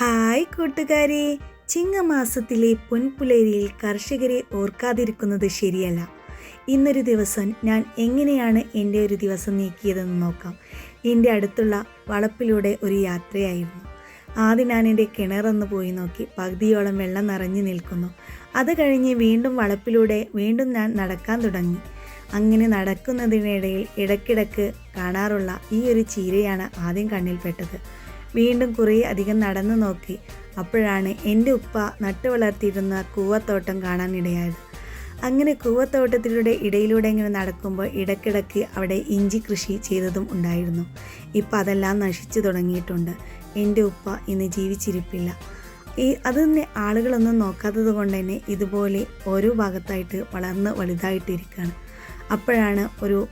Hi കൂട്ടുകാരെ. ചിങ്ങമാസത്തിലെ പൊൻപുലരിയിൽ കർഷകരെ ഓർക്കാതിരിക്കുന്നത് ശരിയല്ല. ഇന്നൊരു ദിവസം ഞാൻ എങ്ങനെയാണ് എന്റെ ഒരു ദിവസം നീക്കിയതെന്ന് നോക്കാം. എന്റെ അടുത്തുള്ള വളപ്പിലൂടെ ഒരു യാത്രയായിരുന്നു. ആദ്യം ഞാൻ എന്റെ കിണറൊന്ന് പോയി നോക്കി. പകുതിയോളം വെള്ളം നിറഞ്ഞു നിൽക്കുന്നു. അത് കഴിഞ്ഞ് വീണ്ടും വളപ്പിലൂടെ വീണ്ടും ഞാൻ നടക്കാൻ തുടങ്ങി. അങ്ങനെ നടക്കുന്നതിനിടയിൽ ഇടയ്ക്കിടയ്ക്ക് കാണാറുള്ള ഈ ഒരു ചീരയാണ് ആദ്യം കണ്ണിൽപ്പെട്ടത്. വീണ്ടും കുറേ അധികം നടന്നു നോക്കി. അപ്പോഴാണ് എന്റെ ഉപ്പ നട്ടു വളർത്തിയിരുന്ന കൂവത്തോട്ടം കാണാനിടയായത് അങ്ങനെ കൂവത്തോട്ടത്തിലൂടെ ഇടയിലൂടെ ഇങ്ങനെ നടക്കുമ്പോൾ ഇടയ്ക്കിടയ്ക്ക് അവിടെ ഇഞ്ചി കൃഷി ചെയ്തതും ഉണ്ടായിരുന്നു. ഇപ്പം അതെല്ലാം നശിച്ചു തുടങ്ങിയിട്ടുണ്ട്. എന്റെ ഉപ്പ ഇന്ന് ജീവിച്ചിരിപ്പില്ല. ഈ അത് തന്നെ ആളുകളൊന്നും നോക്കാത്തത് കൊണ്ട് തന്നെ ഇതുപോലെ ഓരോ ഭാഗത്തായിട്ട് വളർന്ന് വലുതായിട്ടിരിക്കുകയാണ്. അപ്പോഴാണ് ഒരു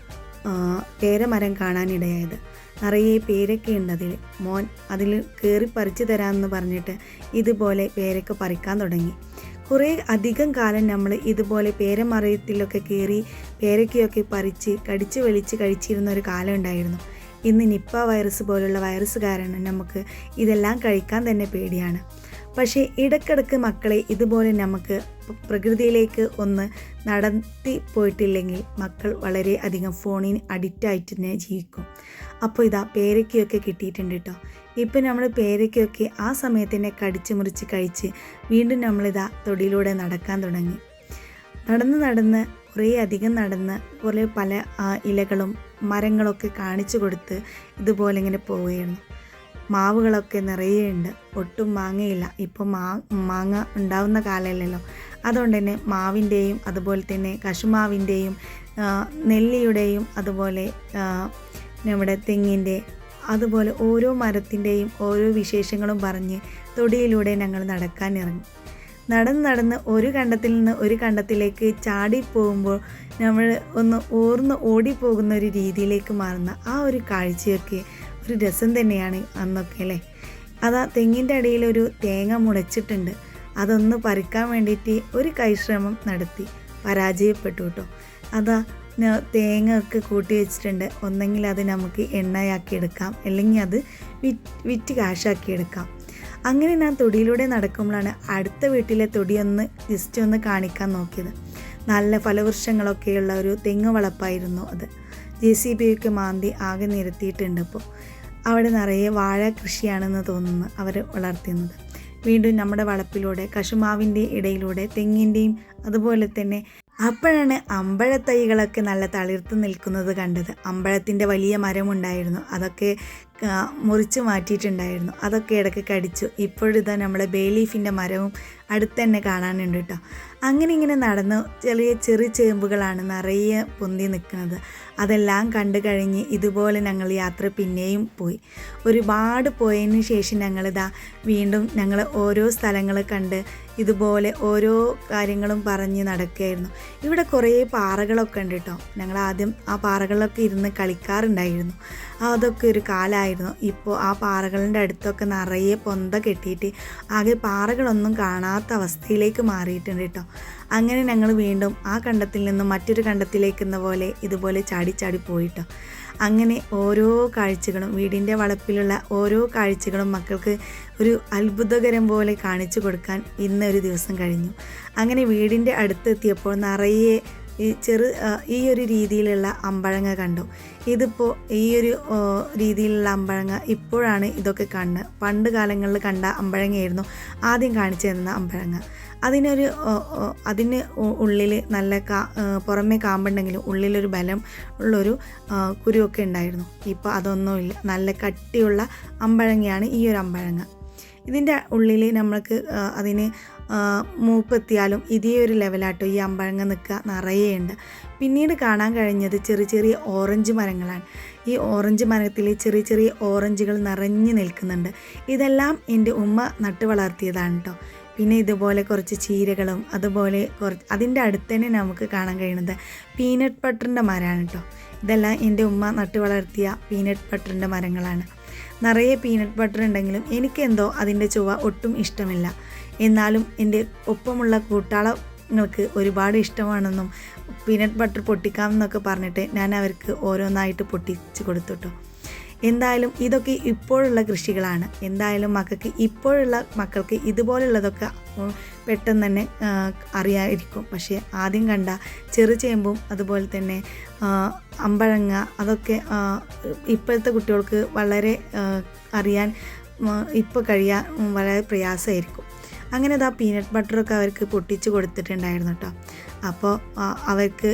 പേരമരം കാണാനിടയായത് നിറയെ പേരൊക്കെ ഉണ്ട് അതിൽ മോൻ അതിൽ കയറി പറിച്ചു തരാമെന്ന് പറഞ്ഞിട്ട് ഇതുപോലെ പേരൊക്കെ പറിക്കാൻ തുടങ്ങി. കുറേ അധികം കാലം നമ്മൾ ഇതുപോലെ പേരമറയത്തിലൊക്കെ കയറി പേരക്കയൊക്കെ പറിച്ച് കടിച്ച് വെളിച്ച് കഴിച്ചിരുന്ന ഒരു കാലം ഉണ്ടായിരുന്നു. ഇന്ന് നിപ്പ വൈറസ് പോലുള്ള വൈറസ് കാരണം നമുക്ക് ഇതെല്ലാം കഴിക്കാൻ തന്നെ പേടിയാണ്. പക്ഷേ ഇടക്കിടക്ക് മക്കളെ ഇതുപോലെ നമുക്ക് പ്രകൃതിയിലേക്ക് ഒന്ന് നടത്തി പോയിട്ടില്ലെങ്കിൽ മക്കൾ വളരെ അധികം ഫോണിന് അഡിക്റ്റായിട്ട് തന്നെ ജീവിക്കും. അപ്പോൾ ഇതാ പേരയ്ക്കൊക്കെ കിട്ടിയിട്ടുണ്ട് കേട്ടോ. ഇപ്പം നമ്മൾ പേരയ്ക്കൊക്കെ ആ സമയത്ത് തന്നെ കടിച്ച് മുറിച്ച് കഴിച്ച് വീണ്ടും നമ്മളിതാ തൊടിയിലൂടെ നടക്കാൻ തുടങ്ങി. നടന്ന് നടന്ന് കുറേ അധികം നടന്ന് കുറേ പല ഇലകളും മരങ്ങളൊക്കെ കാണിച്ചു കൊടുത്ത് ഇതുപോലെ ഇങ്ങനെ പോവുകയായിരുന്നു. മാവുകളൊക്കെ നിറയെ ഉണ്ട്. ഒട്ടും മാങ്ങയില്ല. ഇപ്പോൾ മാ മാങ്ങ ഉണ്ടാവുന്ന കാലമല്ലല്ലോ അതുകൊണ്ട് തന്നെ മാവിന്റെയും അതുപോലെ തന്നെ കശുമാവിന്റെയും നെല്ലിയുടെയും അതുപോലെ നമ്മുടെ തെങ്ങിന്റെ അതുപോലെ ഓരോ മരത്തിന്റെയും ഓരോ വിശേഷങ്ങളും പറഞ്ഞ് തൊടിയിലൂടെ ഞങ്ങൾ നടക്കാൻ ഇറങ്ങി. നടന്ന് നടന്ന് ഒരു കണ്ടത്തിൽ നിന്ന് ഒരു കണ്ടത്തിലേക്ക് ചാടി പോകുമ്പോൾ നമ്മൾ ഒന്ന് ഓർന്ന് ഓടിപ്പോകുന്ന ഒരു രീതിയിലേക്ക് മാറുന്ന ആ ഒരു കാഴ്ചയൊക്കെ ഒരു രസം തന്നെയാണ് അന്നൊക്കെ അല്ലേ? അതാ തെങ്ങിന്റെ അടിയിൽ ഒരു തേങ്ങ മുളച്ചിട്ടുണ്ട്. അതൊന്ന് പറിക്കാൻ വേണ്ടിയിട്ട് ഒരു കൈശ്രമം നടത്തി. പരാജയപ്പെട്ടു കേട്ടോ. അതാ തേങ്ങ ഒക്കെ കൂട്ടി വെച്ചിട്ടുണ്ട്. ഒന്നെങ്കിൽ അത് നമുക്ക് എണ്ണയാക്കി എടുക്കാം. അല്ലെങ്കിൽ അത് വിറ്റ് വിറ്റ് കാശാക്കി എടുക്കാം. അങ്ങനെ ഞാൻ തൊടിയിലൂടെ നടക്കുമ്പോഴാണ് അടുത്ത വീട്ടിലെ തൊടിയൊന്ന് ജസ്റ്റ് ഒന്ന് കാണിക്കാൻ നോക്കിയത്. നല്ല ഫലവൃക്ഷങ്ങളൊക്കെയുള്ള ഒരു തെങ്ങ് വളപ്പായിരുന്നു അത്. ജെ സി ബി ഒക്കെ മാന്തി ആകെ നിരത്തിയിട്ടുണ്ട് ഇപ്പോൾ അവിടെ നിറയെ വാഴ കൃഷിയാണെന്ന് തോന്നുന്നു അവർ വളർത്തുന്നത് വീണ്ടും നമ്മുടെ വളപ്പിലൂടെ കശുമാവിന്റെ ഇടയിലൂടെ തെങ്ങിന്റെയും അതുപോലെ തന്നെ അപ്പോഴാണ് അമ്പഴത്തൈകളൊക്കെ നല്ല തളിർത്ത് നിൽക്കുന്നത് കണ്ടത്. അമ്പഴത്തിന്റെ വലിയ മരമുണ്ടായിരുന്നു. അതൊക്കെ മുറിച്ച് മാറ്റിയിട്ടുണ്ടായിരുന്നു. അതൊക്കെ ഇടയ്ക്ക് കടിച്ചു. ഇപ്പോഴിതാ നമ്മുടെ ബേലീഫിന്റെ മരവും അടുത്ത് തന്നെ കാണാനുണ്ട് കേട്ടോ. അങ്ങനെ ഇങ്ങനെ നടന്ന് ചെറിയ ചെറിയ ചേമ്പുകളാണ് നിറയെ പൊന്തി നിൽക്കുന്നത്. അതെല്ലാം കണ്ടു കഴിഞ്ഞ് ഇതുപോലെ ഞങ്ങൾ യാത്ര പിന്നെയും പോയി. ഒരുപാട് പോയതിന് ശേഷം ഞങ്ങളിതാ വീണ്ടും ഞങ്ങൾ ഓരോ സ്ഥലങ്ങൾ കണ്ട് ഇതുപോലെ ഓരോ കാര്യങ്ങളും പറഞ്ഞ് നടക്കുകയായിരുന്നു. ഇവിടെ കുറേ പാറകളൊക്കെ ഉണ്ട് കേട്ടോ. ഞങ്ങൾ ആദ്യം ആ പാറകളിലൊക്കെ ഇരുന്ന് കളിക്കാറുണ്ടായിരുന്നു. അതൊക്കെ ഒരു കാലമായിരുന്നു. ഇപ്പോൾ ആ പാറകളുടെ അടുത്തൊക്കെ നിറയെ പൊന്ത കെട്ടിയിട്ട് ആകെ പാറകളൊന്നും കാണാത്ത അവസ്ഥയിലേക്ക് മാറിയിട്ടുണ്ട് കേട്ടോ. അങ്ങനെ ഞങ്ങൾ വീണ്ടും ആ കണ്ടത്തിൽ നിന്നും മറ്റൊരു കണ്ടത്തിലേക്ക് എന്ന പോലെ ഇതുപോലെ ചാടി ചാടി പോയിട്ടോ അങ്ങനെ ഓരോ കാഴ്ചകളും വീടിന്റെ വളപ്പിലുള്ള ഓരോ കാഴ്ചകളും മക്കൾക്ക് ഒരു അത്ഭുതകരം പോലെ കാണിച്ചു കൊടുക്കാൻ ഇന്നൊരു ദിവസം കഴിഞ്ഞു. അങ്ങനെ വീടിന്റെ അടുത്തെത്തിയപ്പോൾ നിറയെ ഈ ചെറു ഈ ഒരു രീതിയിലുള്ള അമ്പഴങ്ങ കണ്ടു. ഇതിപ്പോൾ ഈ ഒരു രീതിയിലുള്ള അമ്പഴങ്ങ ഇപ്പോഴാണ് ഇതൊക്കെ കണ്ണ്. പണ്ട് കാലങ്ങളിൽ കണ്ട അമ്പഴങ്ങയായിരുന്നു ആദ്യം കാണിച്ചു തന്ന അമ്പഴങ്ങ. അതിനൊരു അതിന് ഉള്ളിൽ നല്ല കാ പുറമേ കാമ്പുണ്ടെങ്കിലും ഉള്ളിലൊരു ബലം ഉള്ളൊരു കുരുവൊക്കെ ഉണ്ടായിരുന്നു. ഇപ്പോൾ അതൊന്നുമില്ല. നല്ല കട്ടിയുള്ള അമ്പഴങ്ങയാണ് ഈ ഒരു അമ്പഴങ്ങ. ഇതിന്റെ ഉള്ളിൽ നമ്മൾക്ക് അതിന് മൂപ്പെത്തിയാലും ഇതേ ഒരു ലെവലാട്ടോ ഈ അമ്പഴങ്ങ നിൽക്കുക നിറയെ ഉണ്ട്. പിന്നീട് കാണാൻ കഴിഞ്ഞത് ചെറിയ ചെറിയ ഓറഞ്ച് മരങ്ങളാണ്. ഈ ഓറഞ്ച് മരത്തിൽ ചെറിയ ചെറിയ ഓറഞ്ചുകൾ നിറഞ്ഞു നിൽക്കുന്നുണ്ട്. ഇതെല്ലാം എന്റെ ഉമ്മ നട്ടു വളർത്തിയതാണ് കേട്ടോ പിന്നെ ഇതുപോലെ കുറച്ച് ചീരകളും അതുപോലെ കുറച്ച് അതിന്റെ അടുത്ത് തന്നെ നമുക്ക് കാണാൻ കഴിയുന്നത് പീനട്ട് ബട്ടറിന്റെ മരമാണ് കേട്ടോ. ഇതെല്ലാം എന്റെ ഉമ്മ നട്ടു വളർത്തിയ പീനട്ട് ബട്ടറിന്റെ മരങ്ങളാണ്. നിറയെ പീനട്ട് ബട്ടർ ഉണ്ടെങ്കിലും എനിക്കെന്തോ അതിന്റെ ചുവ ഒട്ടും ഇഷ്ടമില്ല. എന്നാലും എന്റെ ഒപ്പമുള്ള കൂട്ടാളങ്ങൾക്ക് ഒരുപാട് ഇഷ്ടമാണെന്നും പീനട്ട് ബട്ടർ പൊട്ടിക്കാം എന്നൊക്കെ പറഞ്ഞിട്ട് ഞാൻ അവർക്ക് ഓരോന്നായിട്ട് പൊട്ടിച്ച് കൊടുത്തു കേട്ടോ. എന്തായാലും ഇതൊക്കെ ഇപ്പോഴുള്ള കൃഷികളാണ്. എന്തായാലും മക്കൾക്ക് ഇപ്പോഴുള്ള മക്കൾക്ക് ഇതുപോലുള്ളതൊക്കെ പെട്ടെന്ന് തന്നെ അറിയായിരിക്കും. പക്ഷേ ആദ്യം കണ്ട ചെറുചേമ്പും അതുപോലെ തന്നെ അമ്പഴങ്ങ അതൊക്കെ ഇപ്പോഴത്തെ കുട്ടികൾക്ക് വളരെ അറിയാൻ ഇപ്പോൾ കഴിയാൻ വളരെ പ്രയാസമായിരിക്കും. അങ്ങനെ ആ പീനട്ട് ബട്ടറൊക്കെ അവർക്ക് പൊട്ടിച്ച് കൊടുത്തിട്ടുണ്ടായിരുന്നു കേട്ടോ അപ്പോൾ അവർക്ക്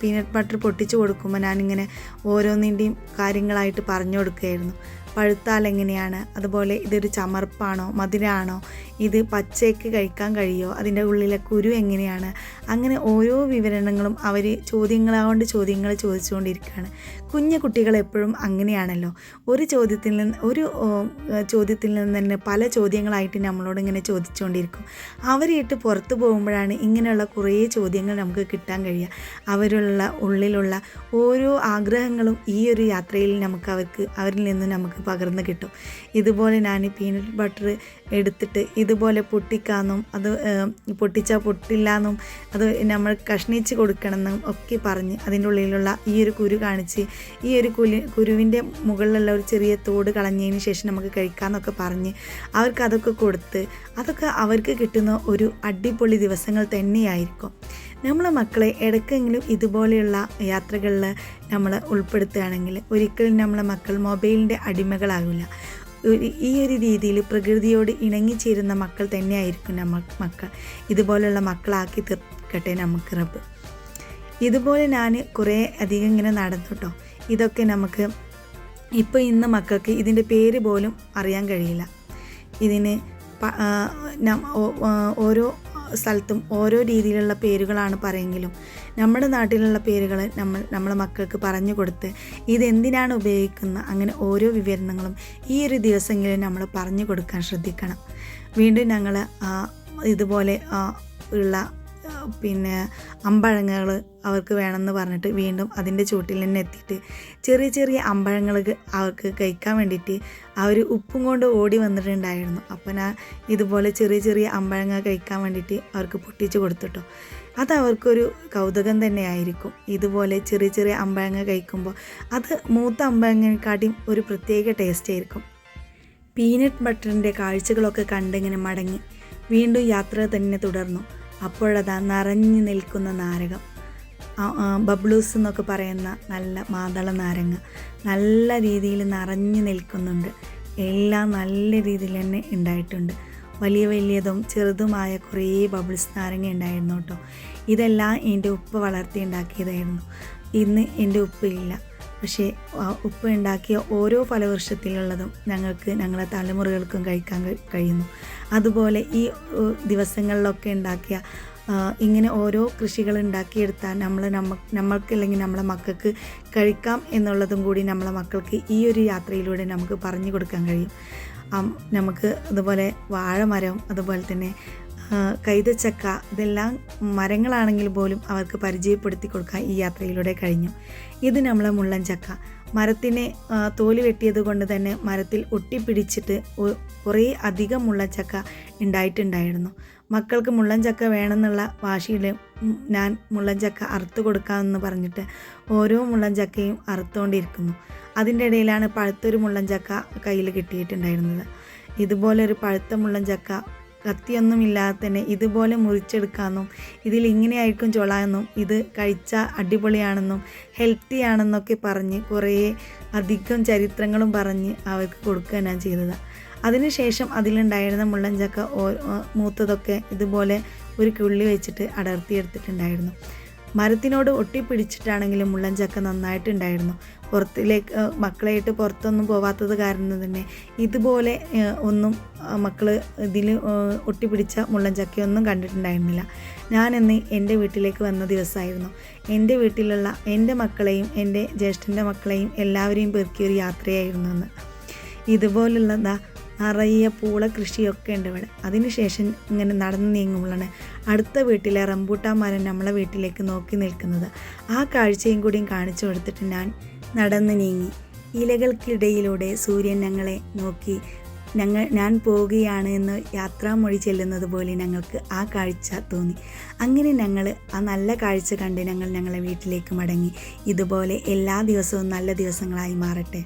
പീനട്ട് ബട്ടർ പൊട്ടിച്ച് കൊടുക്കുമ്പോൾ ഞാനിങ്ങനെ ഓരോന്നിന്റെയും കാര്യങ്ങളായിട്ട് പറഞ്ഞു കൊടുക്കുകയായിരുന്നു. പഴുത്താൽ എങ്ങനെയാണ്? അതുപോലെ ഇതൊരു ചമർപ്പാണോ? മധുരമാണോ ഇത് പച്ചയ്ക്ക് കഴിക്കാൻ കഴിയുമോ? അതിന്റെ ഉള്ളിലെ കുരു എങ്ങനെയാണ്? അങ്ങനെ ഓരോ വിവരണങ്ങളും അവർ ചോദ്യങ്ങളാകൊണ്ട് ചോദ്യങ്ങൾ ചോദിച്ചുകൊണ്ടിരിക്കുകയാണ്. കുഞ്ഞു കുട്ടികൾ എപ്പോഴും അങ്ങനെയാണല്ലോ. ഒരു ചോദ്യത്തിൽ നിന്ന് ഒരു ചോദ്യത്തിൽ നിന്ന് തന്നെ പല ചോദ്യങ്ങളായിട്ട് നമ്മളോട് ഇങ്ങനെ ചോദിച്ചുകൊണ്ടിരിക്കും. അവരിട്ട് പുറത്തു പോകുമ്പോഴാണ് ഇങ്ങനെയുള്ള കുറേ ചോദ്യങ്ങൾ നമുക്ക് കിട്ടാൻ കഴിയുക. അവരുള്ള ഉള്ളിലുള്ള ഓരോ ആഗ്രഹങ്ങളും ഈ ഒരു യാത്രയിൽ നമുക്ക് അവർക്ക് അവരിൽ നിന്ന് നമുക്ക് പകർന്നു കിട്ടും. ഇതുപോലെ ഞാൻ പീനട്ട് ബട്ടർ എടുത്തിട്ട് ഇതുപോലെ പൊട്ടിക്കാന്നും അത് പൊട്ടിച്ചാൽ പൊട്ടില്ല എന്നും അത് നമ്മൾ കഷ്ണിച്ച് കൊടുക്കണമെന്നും ഒക്കെ പറഞ്ഞ് അതിന്റെ ഉള്ളിലുള്ള ഈ ഒരു കുരു കാണിച്ച് ഈ ഒരു കുലി കുരുവിന്റെ മുകളിലുള്ള ഒരു ചെറിയ തോട് കളഞ്ഞതിന് ശേഷം നമുക്ക് കഴിക്കാമെന്നൊക്കെ പറഞ്ഞ് അവർക്ക് അതൊക്കെ കൊടുത്ത് അതൊക്കെ അവർക്ക് കിട്ടുന്ന ഒരു അടിപൊളി ദിവസങ്ങൾ തന്നെയായിരിക്കും. നമ്മളെ മക്കളെ ഇടയ്ക്കെങ്കിലും ഇതുപോലെയുള്ള യാത്രകളിൽ നമ്മൾ ഉൾപ്പെടുത്തുകയാണെങ്കിൽ ഒരിക്കലും നമ്മളെ മക്കൾ മൊബൈലിന്റെ അടിമകളാകില്ല. ഈ ഒരു രീതിയിൽ പ്രകൃതിയോട് ഇണങ്ങിച്ചേരുന്ന മക്കൾ തന്നെയായിരിക്കും നമ്മ മക്കൾ ഇതുപോലെയുള്ള മക്കളാക്കി തീർക്കട്ടെ നമുക്ക് റബ്ബ്. ഇതുപോലെ ഞാൻ കുറേ അധികം ഇങ്ങനെ നടന്നു കേട്ടോ ഇതൊക്കെ നമുക്ക് ഇപ്പോൾ ഇന്ന് മക്കൾക്ക് ഇതിന്റെ പേര് പോലും അറിയാൻ കഴിയില്ല. ഇതിന് ഓരോ സ്ഥലത്തും ഓരോ രീതിയിലുള്ള പേരുകളാണ് പറയെങ്കിലും നമ്മുടെ നാട്ടിലുള്ള പേരുകൾ നമ്മൾ നമ്മളെ മക്കൾക്ക് പറഞ്ഞു കൊടുത്ത് ഇതെന്തിനാണ് ഉപയോഗിക്കുന്നത് അങ്ങനെ ഓരോ വിവരണങ്ങളും ഈ ഒരു ദിവസമെങ്കിലും നമ്മൾ പറഞ്ഞു കൊടുക്കാൻ ശ്രദ്ധിക്കണം. വീണ്ടും ഞങ്ങൾ ഇതുപോലെ ഉള്ള പിന്നെ അമ്പഴങ്ങൾ അവർക്ക് വേണമെന്ന് പറഞ്ഞിട്ട് വീണ്ടും അതിന്റെ ചൂട്ടിൽ തന്നെ എത്തിയിട്ട് ചെറിയ ചെറിയ അമ്പഴങ്ങൾ അവർക്ക് കഴിക്കാൻ വേണ്ടിയിട്ട് അവർ ഉപ്പും കൊണ്ട് ഓടി വന്നിട്ടുണ്ടായിരുന്നു. അപ്പം ഞാൻ ഇതുപോലെ ചെറിയ ചെറിയ അമ്പഴങ്ങൾ കഴിക്കാൻ വേണ്ടിയിട്ട് അവർക്ക് പൊട്ടിച്ച് കൊടുത്തിട്ടോ. അത് അവർക്കൊരു കൗതുകം തന്നെയായിരിക്കും ഇതുപോലെ ചെറിയ ചെറിയ അമ്പഴങ്ങ കഴിക്കുമ്പോൾ അത് മൂത്ത അമ്പഴങ്ങനെക്കാട്ടിയും ഒരു പ്രത്യേക ടേസ്റ്റ് ആയിരിക്കും. പീനട്ട് ബട്ടറിന്റെ കാഴ്ചകളൊക്കെ കണ്ടിങ്ങനെ മടങ്ങി വീണ്ടും യാത്ര തന്നെ തുടർന്നു. അപ്പോഴതാ നിറഞ്ഞു നിൽക്കുന്ന നാരകം. ബബ്ലൂസ് എന്നൊക്കെ പറയുന്ന നല്ല മാതള നാരങ്ങ. നല്ല രീതിയിൽ നിറഞ്ഞു നിൽക്കുന്നുണ്ട്. എല്ലാം നല്ല രീതിയിൽ തന്നെ ഉണ്ടായിട്ടുണ്ട്. വലിയ വലിയതും ചെറുതുമായ കുറേ ബബിൾസ് നാരങ്ങ ഉണ്ടായിരുന്നു കേട്ടോ. ഇതെല്ലാം എന്റെ ഉപ്പ് വളർത്തി ഉണ്ടാക്കിയതായിരുന്നു. ഇന്ന് എന്റെ ഉപ്പില്ല. പക്ഷേ ഉപ്പ് ഉണ്ടാക്കിയ ഓരോ ഫലവൃക്ഷത്തിലുള്ളതും ഞങ്ങൾക്ക് ഞങ്ങളെ തലമുറകൾക്കും കഴിക്കാൻ കഴി- കഴിയുന്നു. അതുപോലെ ഈ ദിവസങ്ങളിലൊക്കെ ഉണ്ടാക്കിയ ഇങ്ങനെ ഓരോ കൃഷികൾ ഉണ്ടാക്കിയെടുത്താൽ നമ്മൾ നമ്മ നമ്മൾക്ക് അല്ലെങ്കിൽ നമ്മളെ മക്കൾക്ക് കഴിക്കാം എന്നുള്ളതും കൂടി നമ്മളെ മക്കൾക്ക് ഈ ഒരു യാത്രയിലൂടെ നമുക്ക് പറഞ്ഞു കൊടുക്കാൻ കഴിയും. നമുക്ക് അതുപോലെ വാഴമരം അതുപോലെ തന്നെ കൈതച്ചക്ക ഇതെല്ലാം മരങ്ങളാണെങ്കിൽ പോലും അവർക്ക് പരിചയപ്പെടുത്തി കൊടുക്കാൻ ഈ യാത്രയിലൂടെ കഴിഞ്ഞു. ഇത് നമ്മളെ മുള്ളൻ ചക്ക മരത്തിനെ തോലി വെട്ടിയത് കൊണ്ട് തന്നെ മരത്തിൽ ഒട്ടിപ്പിടിച്ചിട്ട് കുറേ അധികം മുള്ളൻ ചക്ക ഉണ്ടായിട്ടുണ്ടായിരുന്നു. മക്കൾക്ക് മുള്ളൻ ചക്ക വേണമെന്നുള്ള വാശിയിൽ ഞാൻ മുള്ളൻ ചക്ക അറുത്ത് കൊടുക്കാമെന്ന് പറഞ്ഞിട്ട് ഓരോ മുള്ളൻ ചക്കയും അറുത്തുകൊണ്ടിരിക്കുന്നു അതിന്റെ ഇടയിലാണ് പഴുത്തൊരു മുള്ളൻ ചക്ക കയ്യിൽ കിട്ടിയിട്ടുണ്ടായിരുന്നത്. ഇതുപോലൊരു പഴുത്ത മുള്ളൻ ചക്ക കത്തിയൊന്നുമില്ലാതെ തന്നെ ഇതുപോലെ മുറിച്ചെടുക്കാമെന്നും ഇതിൽ ഇങ്ങനെയായിരിക്കും ചൊള എന്നും ഇത് കഴിച്ചാൽ അടിപൊളിയാണെന്നും ഹെൽത്തി ആണെന്നൊക്കെ പറഞ്ഞ് കുറേ അധികം ചരിത്രങ്ങളും പറഞ്ഞ് അവർക്ക് കൊടുക്കുക ഞാൻ ചെയ്തതാണ് അതിനുശേഷം അതിലുണ്ടായിരുന്ന മുള്ളൻചക്ക മൂത്തതൊക്കെ ഇതുപോലെ ഒരു കുള്ളി വെച്ചിട്ട് അടർത്തിയെടുത്തിട്ടുണ്ടായിരുന്നു. മരത്തിനോട് ഒട്ടിപ്പിടിച്ചിട്ടാണെങ്കിലും മുള്ളൻചക്ക നന്നായിട്ടുണ്ടായിരുന്നു. പുറത്തിലേക്ക് മക്കളായിട്ട് പുറത്തൊന്നും പോവാത്തത് കാരണം തന്നെ ഇതുപോലെ ഒന്നും മക്കൾ ഇതിൽ ഒട്ടിപ്പിടിച്ച മുള്ളൻചക്കയൊന്നും കണ്ടിട്ടുണ്ടായിരുന്നില്ല. ഞാനിന്ന് എന്റെ വീട്ടിലേക്ക് വന്ന ദിവസമായിരുന്നു. എന്റെ വീട്ടിലുള്ള എന്റെ മക്കളെയും എന്റെ ജ്യേഷ്ഠന്റെ മക്കളെയും എല്ലാവരെയും പെറുക്കിയൊരു യാത്രയായിരുന്നു അന്ന് ഇതുപോലുള്ള നിറയെ പൂള കൃഷിയൊക്കെ ഉണ്ട് ഇവിടെ. അതിനുശേഷം ഇങ്ങനെ നടന്നു നീങ്ങുമ്പോഴാണ് അടുത്ത വീട്ടിലെ റംബൂട്ടാൻ മരം നമ്മളെ വീട്ടിലേക്ക് നോക്കി നിൽക്കുന്നത്. ആ കാഴ്ചയും കൂടിയും കാണിച്ചു കൊടുത്തിട്ട് ഞാൻ നടന്നു നീങ്ങി. ഇലകൾക്കിടയിലൂടെ സൂര്യൻ ഞങ്ങളെ നോക്കി. ഞങ്ങൾ ഞാൻ പോവുകയാണ് എന്ന് യാത്രാമൊഴി ചെല്ലുന്നത് പോലെ ഞങ്ങൾക്ക് ആ കാഴ്ച തോന്നി. അങ്ങനെ ഞങ്ങൾ ആ നല്ല കാഴ്ച കണ്ട് ഞങ്ങൾ ഞങ്ങളെ വീട്ടിലേക്ക് മടങ്ങി. ഇതുപോലെ എല്ലാ ദിവസവും നല്ല ദിവസങ്ങളായി മാറട്ടെ.